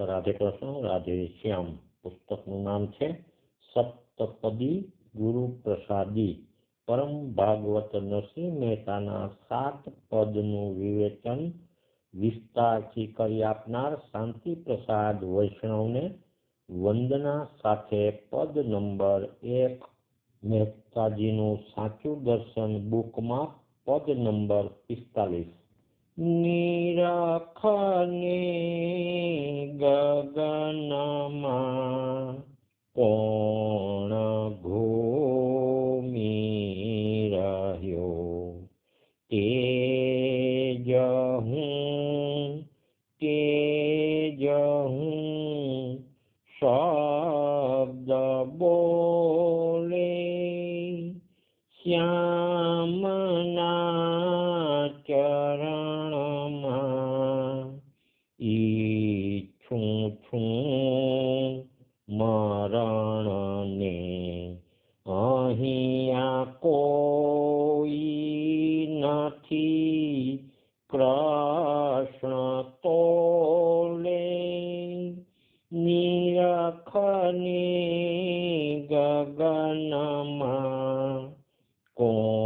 રાધે કૃષ્ણ, રાધે શ્યામ પુસ્તકનું નામ છે સપ્તપદી ગુરુ પ્રસાદી પરમ ભાગવત નરસિંહ મહેતાના સાત પદનું વિવેચન વિસ્તારથી કરી આપનાર શાંતિ પ્રસાદ વૈષ્ણવને વંદના સાથે પદ નંબર એક મહેતાજીનું સાચું દર્શન બુકમાં પદ નંબર પિસ્તાલીસ. નિરખને ગગનમાં કોણ ઘૂમી રહ્યો તેજ કોણ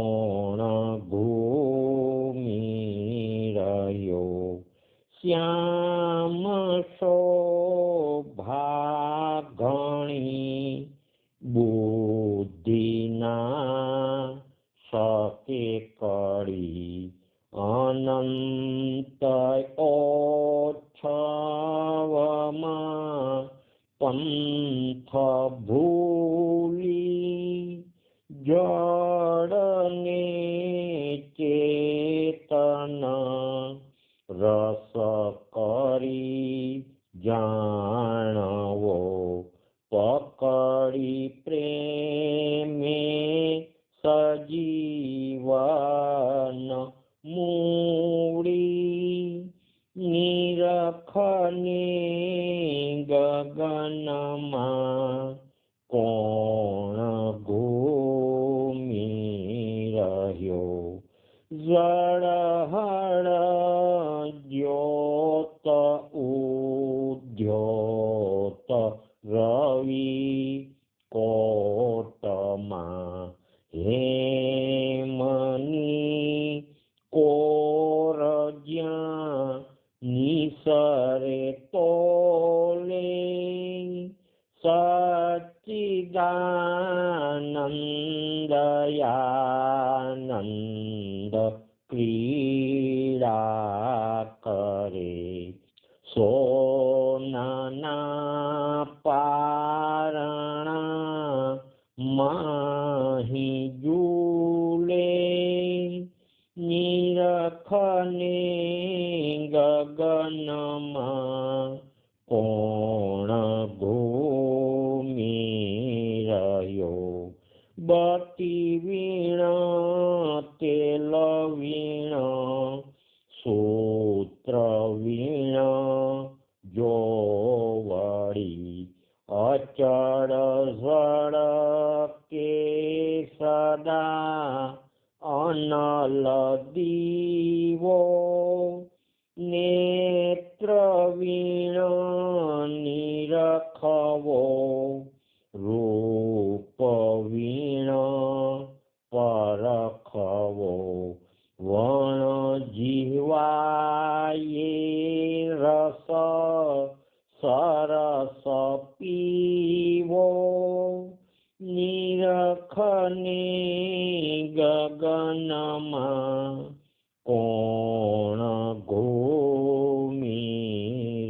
સજીવન સચ્ચિદાનંદયાનંદ ક્રીડા કરે સોનાના પારણા માહી જુલે નિરખને ગગનમાં અચળ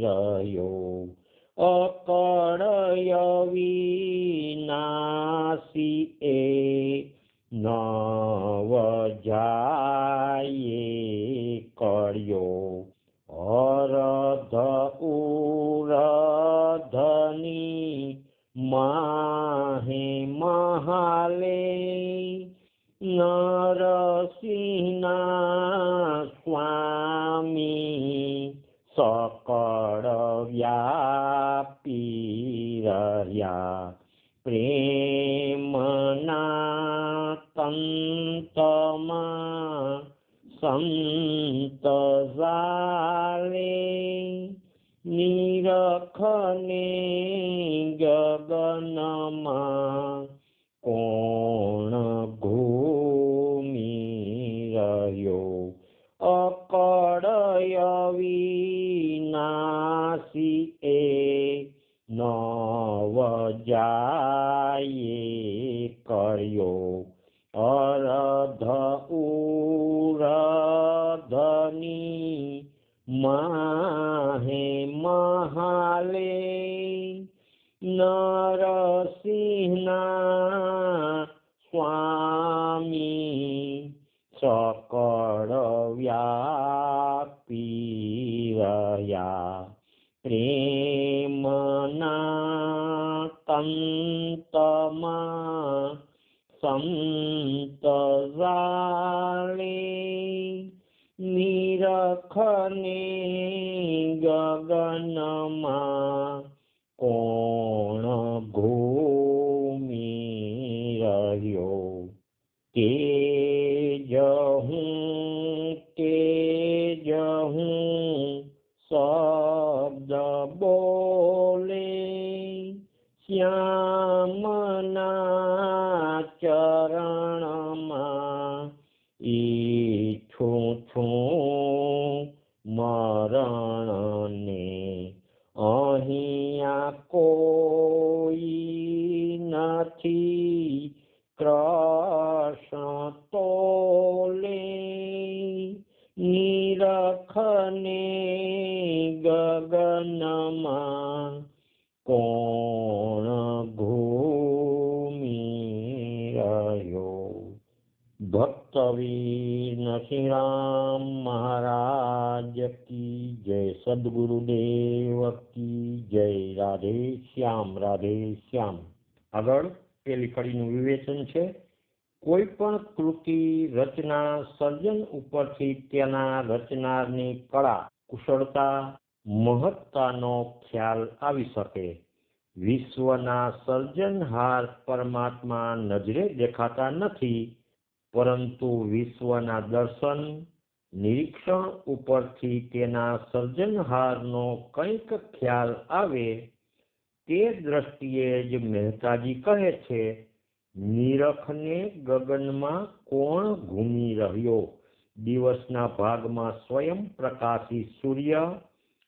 ઘૂમી રહ્યો સંત ઝાલે નીર નીરખને ગગનમાં કોણ ઘૂમી રહ્યો અકળય વિનાશી એ નવ જાય ઉરધની માહે મહાલે નરસિંહના સ્વામી સકળ વ્યાપી રહ્યા. પ્રેમના કંતમાં સંત વિવેચન છે. કોઈ પણ કૃતિ, રચના, સર્જન ઉપરથી તેના રચનારની કળા, કુશળતા, મહત્તાનો ખ્યાલ આવી શકે. વિશ્વના સર્જનહાર પરમાત્મા નજરે દેખાતા નથી, પરંતુ વિશ્વના દર્શન, નિરીક્ષણ ઉપરથી તેના સર્જનહારનો કંઈક ખ્યાલ આવે, તે દ્રષ્ટિએ જ મહેતાજી કહે છે નીરખને ગગનમાં કોણ ઘૂમી રહ્યો? દિવસના ભાગમાં સ્વયં પ્રકાશી સૂર્ય,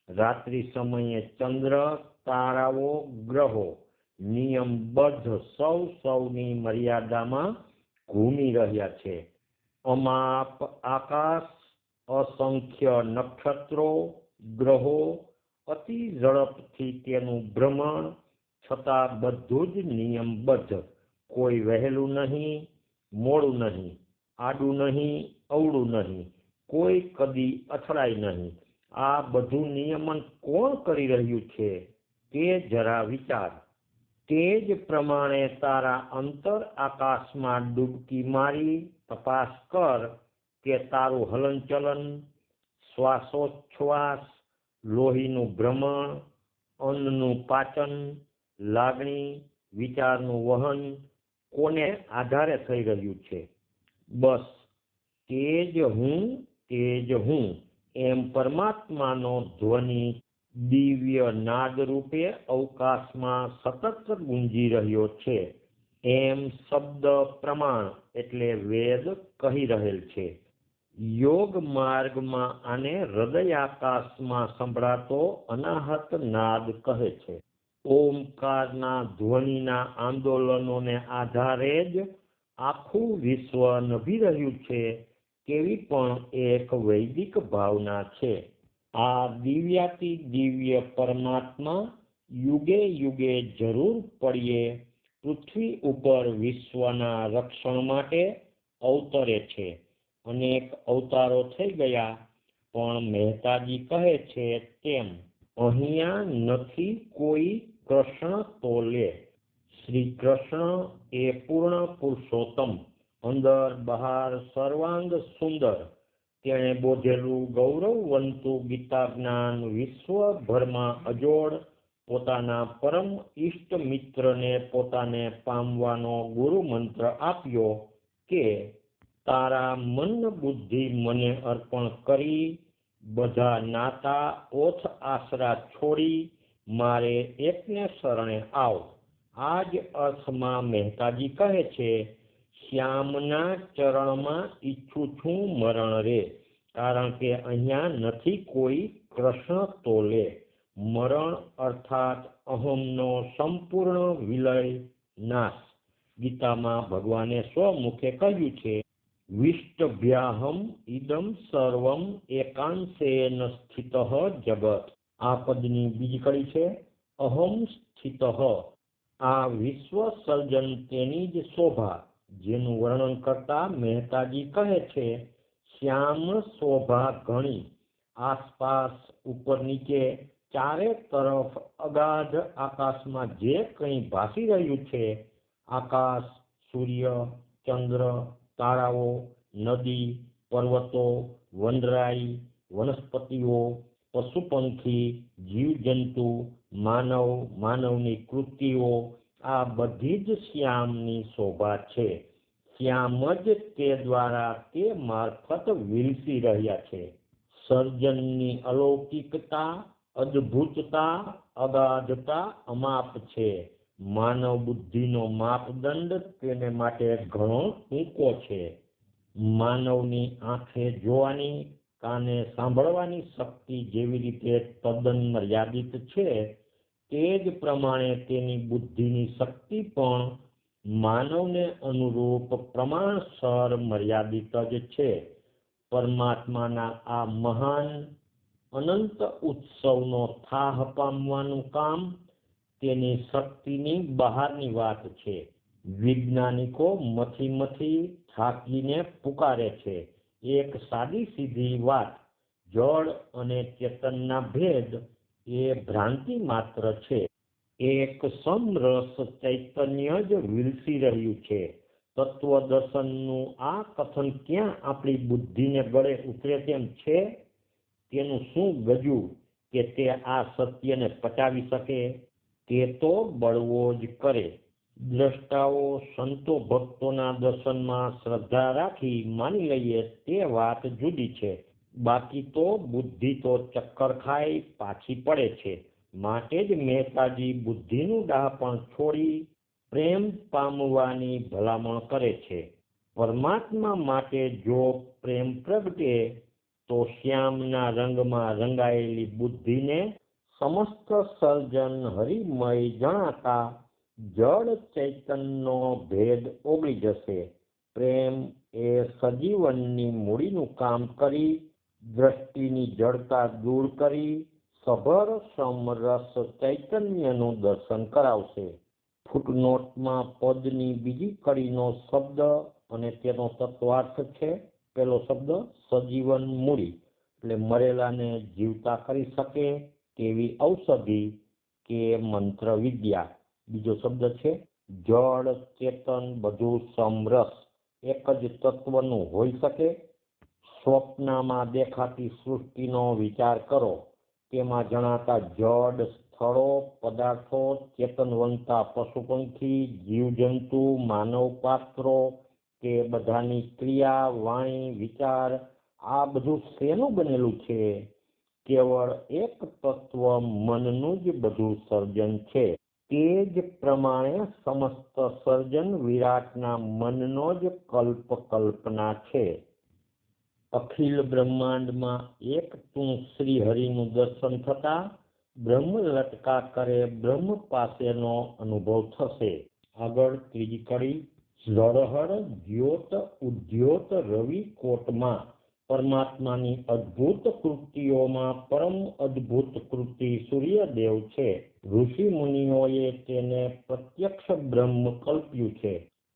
રાત્રિ સમયે ચંદ્ર, તારાઓ, ગ્રહો. નિયમબદ્ધ સૌ સૌની મર્યાદામાં ઘૂમી રહ્યા છે. અમાપ આકાશ, અસંખ્ય નક્ષત્રો, ગ્રહો, અતિ ઝડપથી તેનું ભ્રમણ, છતાં બધું જ નિયમબદ્ધ. કોઈ વહેલું નહીં, મોડું નહીં, આડું નહીં, અવળું નહીં, કોઈ કદી અથડાય નહીં. આ બધું નિયમન કોણ કરી રહ્યું છે તે જરા વિચાર. તે જ પ્રમાણે તારા અંતર આકાશમાં ડૂબકી મારી તપાસ કર કે તારું હલનચલન, શ્વાસોચ્છ્વાસ, લોહીનું ભ્રમણ, અન્નનું પાચન, લાગણી, વિચારનું વહન કોને આધારે થઈ રહ્યું છે? બસ તે જ હું તે જ હું. એમ પરમાત્માનો ધ્વનિ દિવ્ય નાદ રૂપે અવકાશમાં સતત ગુંજી રહ્યો છે. એમ શબ્દ પ્રમાણ એટલે વેદ કહી રહેલ છે. યોગ માર્ગમાં આને હૃદયાકાશમાં સંભળાતો અનાહત નાદ કહે છે. ઓમકારના ધ્વનિના આંદોલનોને આધારે જ આખું વિશ્વ નભી રહ્યું છે તેવી પણ એક વૈદિક ભાવના છે. આ દિવ્યાતિ દિવ્ય પરમાત્મા યુગે યુગે જરૂર પડીએ, પૃથ્વી ઉપર વિશ્વના રક્ષણ માટે અવતરે છે. અનેક અવતારો થઈ ગયા, પણ મહેતાજી કહે છે તેમ, અહીંયા નથી કોઈ કૃષ્ણ તોલે. શ્રી કૃષ્ણ એ પૂર્ણ પુરુષોત્તમ, અંદર બહાર સર્વાંગ સુંદર. તેણે બોધેલું ગૌરવવંતું ગીતા જ્ઞાન વિશ્વભરમાં અજોડ. પોતાના પરમ ઈષ્ટ મિત્રને પોતાને પામવાનો ગુરુ મંત્ર આપ્યો કે, તારા મન બુદ્ધિ મને અર્પણ કરી, બધા નાતા ઓથ આશરા છોડી મારે એકને શરણે આવ. આ જ અર્થમાં મહેતાજી કહે છે, શ્યામના ચરણમાં ઈચ્છું છું મરણ રે, કારણ કે અહીંયા નથી કોઈ કૃષ્ણ તોલે. મરણ અર્થાત અહમનો સંપૂર્ણ વિલય નાશ. ગીતામાં ભગવાને સ્વમુખે કહ્યું છે, વિષ્ટભ્યાહમ ઇદમ સર્વમ એકાંશેન સ્થિત જગત. આ પદની બીજી કડી છે, અહમ સ્થિત. આ વિશ્વ સર્જન તેની જ શોભા, જેનું વર્ણન કરતા મહેતાજી કહે છે, શ્યામ શોભા ઘણી આસપાસ ઉપર નીચે ચારે તરફ અગાધ આકાશમાં જે કંઈ ભાસી રહ્યું છે, આકાશ, સૂર્ય, ચંદ્ર, તારાઓ, નદી, પર્વતો, વનરાઈ, વનસ્પતિઓ પશુ પંખી જીવજંતુ, માનવ, માનવની કૃતિઓ, આ બધી જ શ્યામની શોભા છે. શ્યામ જ તે દ્વારા તે મારફત વિલસી રહ્યા છે. સર્જનની અલૌકિકતા, અદ્ભુતતા, અગાધતા અમાપ છે. માનવ બુદ્ધિનો માપદંડ તેને માટે ઘણો ઊંકો છે. માનવની આંખે જોવાની કાને સાંભળવાની શક્તિ જેવી રીતે તદ્દન મર્યાદિત છે, તે જ પ્રમાણે તેની બુદ્ધિની શક્તિ પણ માનવને અનુરૂપ પ્રમાણસર મર્યાદિત જ છે. પરમાત્માના આ મહાન અનંત ઉત્સવનો થાહ પામવાનું કામ તેની શક્તિની બહારની વાત છે. વૈજ્ઞાનિકો મથી મથી થાકીને પુકારે છે. એક સાદી સીધી વાત, જળ અને ચેતનના ભેદ એ ભ્રાંતિ માત્ર છે. એક સમરસ ચૈતન્ય જ વિલસી રહ્યું છે. તત્વદર્શનનું આ કથન ક્યાં આપણી બુદ્ધિને ગળે ઉતરે તેમ છે? તેનું શું ગજું કે તે આ સત્યને પચાવી શકે? તે તો બળવો જ કરે. દ્રષ્ટાઓ સંતો ભક્તોના દર્શનમાં શ્રદ્ધા રાખી માની લઈએ તે વાત જુદી છે. બાકી તો બુદ્ધિ તો ચક્કર ખાઈ પાછી પડે છે. માટે જ મહેતાજી બુદ્ધિનું પણ છોડી પ્રેમ પામવાની ભલામણ કરે છે. પરમાત્મા માટે જો પ્રેમ પ્રગટે તો શ્યામના રંગમાં રંગાયેલી બુદ્ધિને સમસ્ત સર્જન હરિમય જણાતા જળ ચૈતનનો ભેદ ઓગળી જશે. પ્રેમ એ સજીવનની મૂડીનું કામ કરી, દ્રષ્ટિની જડતા દૂર કરી, સભર સમરસ ચૈતન્યનું દર્શન કરાવશે. ફૂટનોટમાં પદની બીજી કડીનો શબ્દ અને તેનો તત્વાર્થ છે. પેલો શબ્દ, સજીવન મૂડી, એટલે મરેલાને જીવતા કરી શકે તેવી ઔષધિ કે મંત્ર વિદ્યા. બીજો શબ્દ છે, જળ, ચેતન, બધું સમરસ. એક જ તત્વનું હોઈ શકે? સ્વપ્નમાં દેખાતી સૃષ્ટિનો વિચાર કરો. તેમાં જણાતા જડ સ્થળો, પદાર્થો, ચેતનવંતા પશુ પંખી જીવજંતુ માનવ પાત્રો કે બધાની ક્રિયા, વાણી, વિચાર, આ બધું શેનું બનેલું છે? કેવળ એક તત્વ મનનું જ બધું સર્જન છે. તે જ પ્રમાણે સમસ્ત સર્જન વિરાટના મનનો જ કલ્પ કલ્પના છે. અખિલ બ્રહ્માંડમાં એક તું શ્રી હરિનું દર્શન થતા બ્રહ્મ લટકા કરે બ્રહ્મ પાસેનો અનુભવ થશે. આગળ ત્રીજી કડી ઝરહર જ્યોત ઉદ્યોત રવિ કોટમાં પરમાત્માની અદ્ભુત કૃતિઓમાં પરમ અદ્ભુત કૃતિ સૂર્યદેવ છે. ઋષિ મુનિઓએ તેને પ્રત્યક્ષ બ્રહ્મ કલ્પ્યું છે.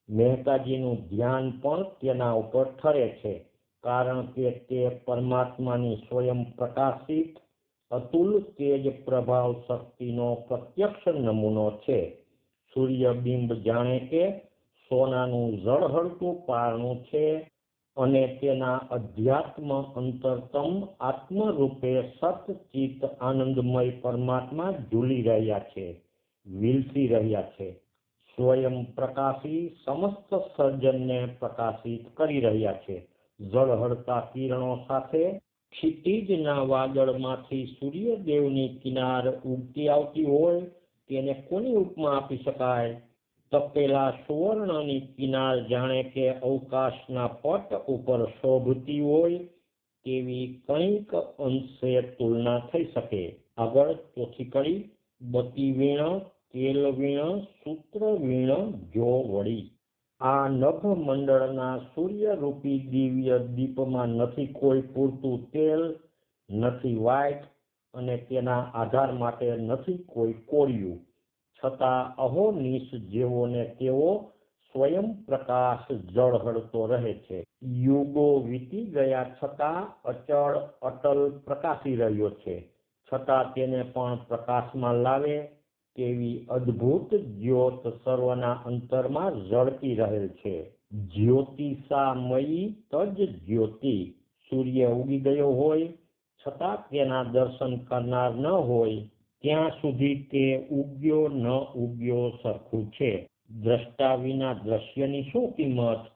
મહેતાજીનું ધ્યાન પણ તેના ઉપર ઠરે છે, કારણ કે તે પરમાત્માની સ્વયં પ્રકાશિત, અતુલ તેજ પ્રભાવ શક્તિનો પ્રત્યક્ષ નમૂનો છે. સૂર્યબિંબ જાણે કે સોનાનું ઝળહળતું પારણું છે. અને તેના અધ્યાત્મ અંતરતમ આત્મરૂપે સતચિત આનંદમય પરમાત્મા ઝૂલી રહ્યા છે, વિલસી રહ્યા છે, સ્વયં પ્રકાશી સમસ્ત સર્જનને પ્રકાશિત કરી રહ્યા છે. ઝળહળતા કિરણો સાથે ક્ષિતિજના વાદળમાંથી સૂર્યદેવની કિનાર ઉગતી આવતી હોય તેને કોની ઉપમા આપી શકાય? તપેલા સુવર્ણની કિનાર જાણે કે અવકાશના પટ ઉપર શોભતી હોય તેવી કંઈક અંશે તુલના થઈ શકે. આગળ ચોથી કડી બતી વીણ તેલ વીણ સૂત્ર વીણ જો વળી આ નભ મંડળના સૂર્યરૂપી દિવ્ય દીપમાં નથી કોઈ પૂરતું તેલ, નથી વાઇટ અને તેના આધાર માટે નથી કોઈ કોળિયું. છતાં અહોનિશ જેવોને તેવો સ્વયં પ્રકાશ જળહળતો રહે છે. યુગો વીતી ગયા છતાં અચળ, અટલ પ્રકાશી રહ્યો છે. છતાં તેને પણ પ્રકાશમાં લાવે તેવી અદ્ભુત જ્યોત સર્વના અંતરમાં ઝળકી રહેલ છે. જ્યોતિષામયી તજ જ્યોતિ. સૂર્ય ઉગી ગયો હોય, છતાં તેના દર્શન કરનાર ન હોય ત્યાં સુધી તે ઉગ્યો ન ઉગ્યો સરખું છે. દ્રષ્ટા વિના દ્રશ્યની શું કિંમત?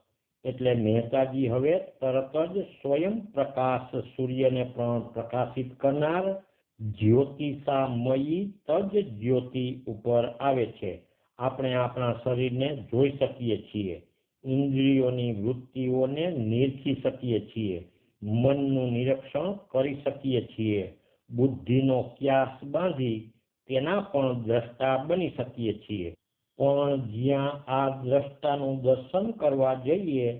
એટલે મહેતાજી હવે તરત જ સ્વયં પ્રકાશ સૂર્યને પણ પ્રકાશિત કરનાર જ્યોતિષામયી તજ જ્યોતિ ઉપર આવે છે. આપણે આપણા શરીરને જોઈ શકીએ છીએ. ઇન્દ્રિયોની વૃત્તિઓને નિરખી શકીએ છીએ. મનનું નિરીક્ષણ કરી શકીએ છીએ. બુદ્ધિનો ક્યાસ બાંધી તેના પણ દ્રષ્ટા બની શકીએ છીએ. પણ જ્યાં આ દ્રષ્ટાનું દર્શન કરવા જઈએ,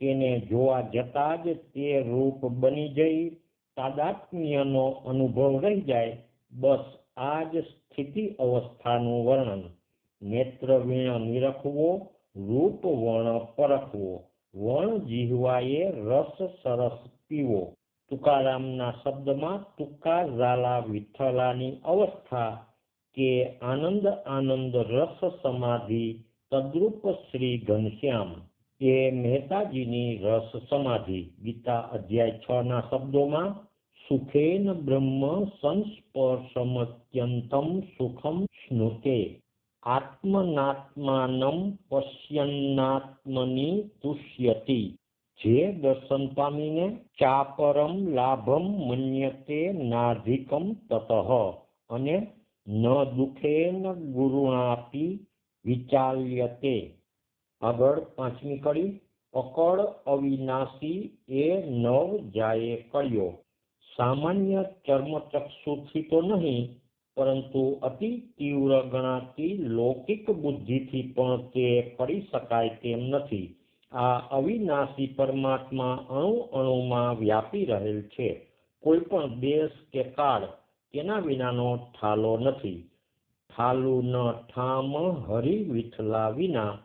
તેને જોવા જતા જ તે રૂપ બની જઈ, તાદાત્મ્યનો અનુભવ રહી જાય, બસ આ જ સ્થિતિ અવસ્થાનું વર્ણન. નેત્ર વીણ નિરખવો, રૂપ વર્ણ પરખવો, વણ જીહવાએ રસ સરસ પીવો. તુકારામના શબ્દમાં તુકા ઝાલા વિઠ્ઠલાની અવસ્થા કે આનંદ આનંદ રસ સમાધિ તદ્રુપ શ્રી ઘનશ્યામ એ મહેતાજીની રસ સમાધિ. ગીતા અધ્યાય છ ના શબ્દોમાં, સુખેન બ્રહ્મ સંસ્પર્શમત્યંતમ સુખમ સ્નુતે. આત્મનાત્માનમ પશ્યન્નાત્મની તુષ્યતિ. જે દર્શન પામીને ચાપરમ લાભમ મન્યતે નાધિકમ તતઃ અને ન દુઃખેન ગુરુણાપી વિચાલ્યતે. આગળ પાંચમી કડી પકડ અવિનાશી એ નવ જાય કળ્યો સામાન્ય ચર્મચક્ષુથી તો નહીં, પરંતુ અતિ તીવ્ર ગણાતી લૌકિક બુદ્ધિથી પણ તે કરી શકાય તેમ નથી. આ અવિનાશી પરમાત્મા અણુ અણુમાં વ્યાપી રહેલ છે. કોઈ પણ દેશ કે કાળ તેના વિનાનો ઠાલો નથી. ઠાલું ન ઠામ હરિ વિઠલા વિના.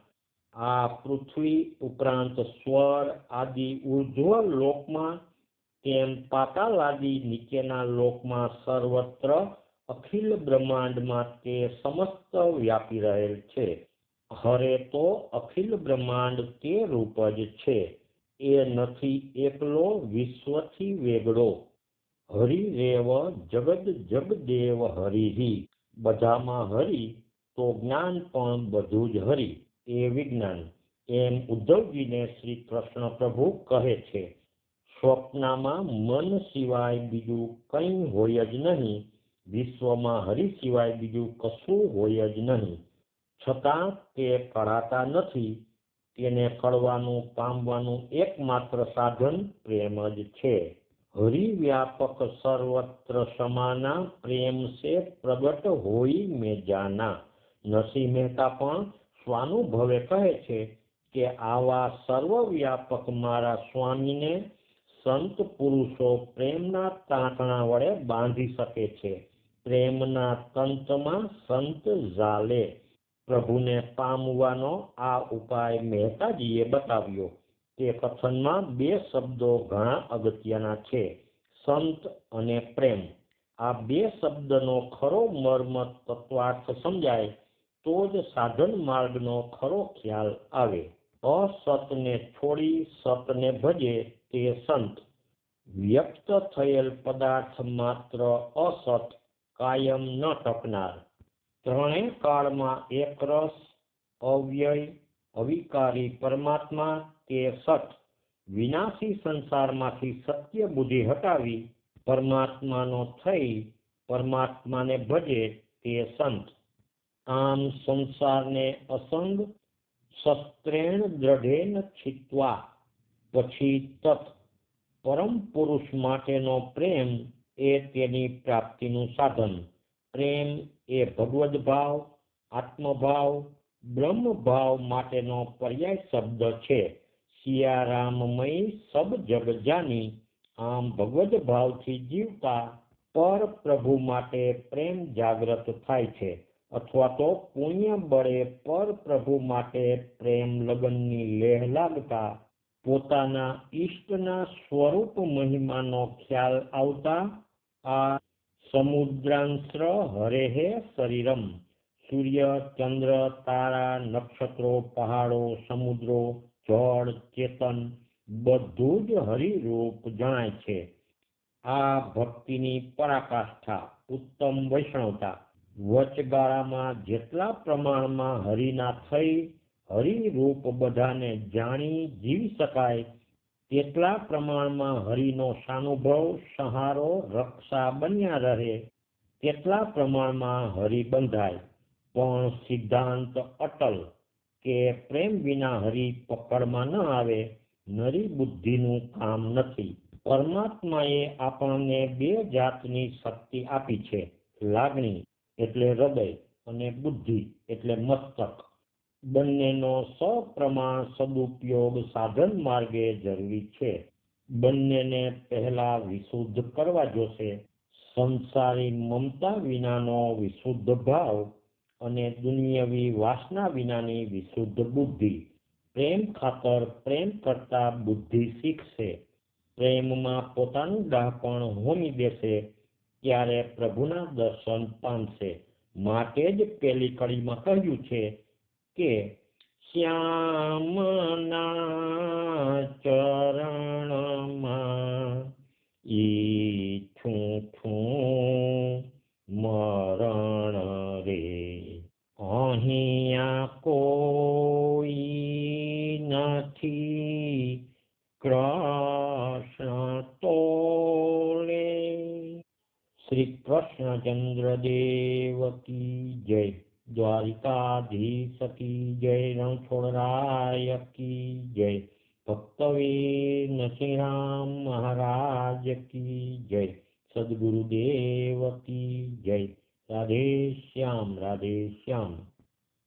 આ પૃથ્વી ઉપરાંત સ્વર આદિ ઉર્ધ્વ લોકમાં તેમ પાતાલાદી નીચેના લોકમાં સર્વત્ર અખિલ બ્રહ્માંડમાં તે સમસ્ત વ્યાપી રહેલ છે. હરે તો અખિલ બ્રહ્માંડ તે રૂપ જ છે. એ નથી એકલો વિશ્વથી વેગળો હરિ રેવ જગદ જગદેવ હરિહિ. બધામાં હરિ તો જ્ઞાન પણ બધું જ હરિ. એ વિજ્ઞાન. એમ ઉદ્ધવજીને શ્રી કૃષ્ણ પ્રભુ કહે છે, સ્વપ્નમાં મન સિવાય બીજું કંઈ હોય જ નહીં. વિશ્વમાં હરિ સિવાય બીજું કશું હોય જ નહીં. છતાં તે કળાતા નથી. તેને કળવાનું, પામવાનું એકમાત્ર સાધન પ્રેમ જ છે. હરિવ્યાપક સર્વત્ર સમાના પ્રેમ સે પ્રગટ હોઈ મેં જાના નરસિંહ મહેતા પણ સ્વાનુભવે કહે છે કે આવા સર્વવ્યાપક મારા સ્વામીને સંત પુરુષો પ્રેમના તાંતણા વડે બાંધી શકે છે. પ્રેમના તંતમાં સંત ઝાલે. પ્રભુને પામવાનો આ ઉપાય મહેતાજીએ બતાવ્યો તે કથનમાં બે શબ્દો ઘણા અગત્યના છે, સંત અને પ્રેમ. આ બે શબ્દનો ખરો મર્મ તત્વાર્થ સમજાય તો જ સાધન માર્ગનો ખરો ખ્યાલ આવે. અસતને છોડી સતને ભજે તે સંત. વ્યક્ત થયેલ પદાર્થ માત્ર અસત કાયમ ન ટકનાર ત્રણેય કાળમાં એક રસ, અવ્યય, અવિકારી પરમાત્મા તે સત, વિનાશી સંસારમાંથી સત્ય બુદ્ધિ હટાવી પરમાત્માનો થઈ પરમાત્માને ભજે તે સંત. આમ સંસારને અસંગ શસ્ત્રેણ દ્રઢેન છિત્વા, પછી તત, પરમ પુરુષ માટેનો પ્રેમ એ તેની પ્રાપ્તિનું સાધન. પ્રેમ એ ભગવદ ભાવ, આત્મભાવ બ્રહ્મ ભાવ માટેનો પર્યાય શબ્દ છે. સિયારામમય સબ જગ આમ ભગવદ ભાવથી જીવતા પર પ્રભુ માટે પ્રેમ જાગ્રત થાય છે. અથવા તો પુણ્ય બળે પર પ્રભુ માટે પ્રેમ લગનની લેહ લાગતા પોતાના ઈષ્ટના સ્વરૂપ મહિમાનો ખ્યાલ આવતા આ સમુદ્રાંશ્ર હરેહે શરીરમ સૂર્ય ચંદ્ર તારા નક્ષત્રો પહાડો સમુદ્રો જળ ચેતન બધું જ હરિરૂપ જણાય છે આ ભક્તિની પરાકાષ્ઠા ઉત્તમ વૈષ્ણવતા વચગાળામાં જેટલા પ્રમાણમાં હરિના થઈ, હરિરૂપ બધાને જાણી જીવી શકાય તેટલા પ્રમાણમાં હરિનો સાનુભવ, સહારો, રક્ષા બન્યા રહે, તેટલા પ્રમાણમાં હરિ બંધાય. પણ સિદ્ધાંત અટલ કે પ્રેમ વિના હરિ પકડમાં ન આવે, નરી બુદ્ધિનું કામ નથી. પરમાત્માએ આપણને બે જાતની શક્તિ આપી છે, લાગણી એટલે હૃદય અને બુદ્ધિ એટલે મસ્તક. બંનેનો સપ્રમાણ સદુપયોગ સાધન માર્ગે જરૂરી છે. બંનેને પહેલા વિશુદ્ધ કરવા જોશે. સંસારી મમતા વિનાનો વિશુદ્ધ ભાવ અને દુનિયાવી વાસના વિનાની વિશુદ્ધ બુદ્ધિ. પ્રેમ ખાતર પ્રેમ કરતા બુદ્ધિ શીખશે. પ્રેમમાં પોતાનું ડહાપણ હોમી દેશે. ત્યારે પ્રભુના દર્શન પામશે. માટે જ પેલી કડીમાં કહ્યું છે કે શ્યામના ચરણમાં ઈચ્છું છું મરણ રે. અહીંયા કોઈ નથી. કૃષ્ણ તોલે. શ્રી કૃષ્ણચંદ્ર દેવ કી જય द्वारिकाधीशकी जय।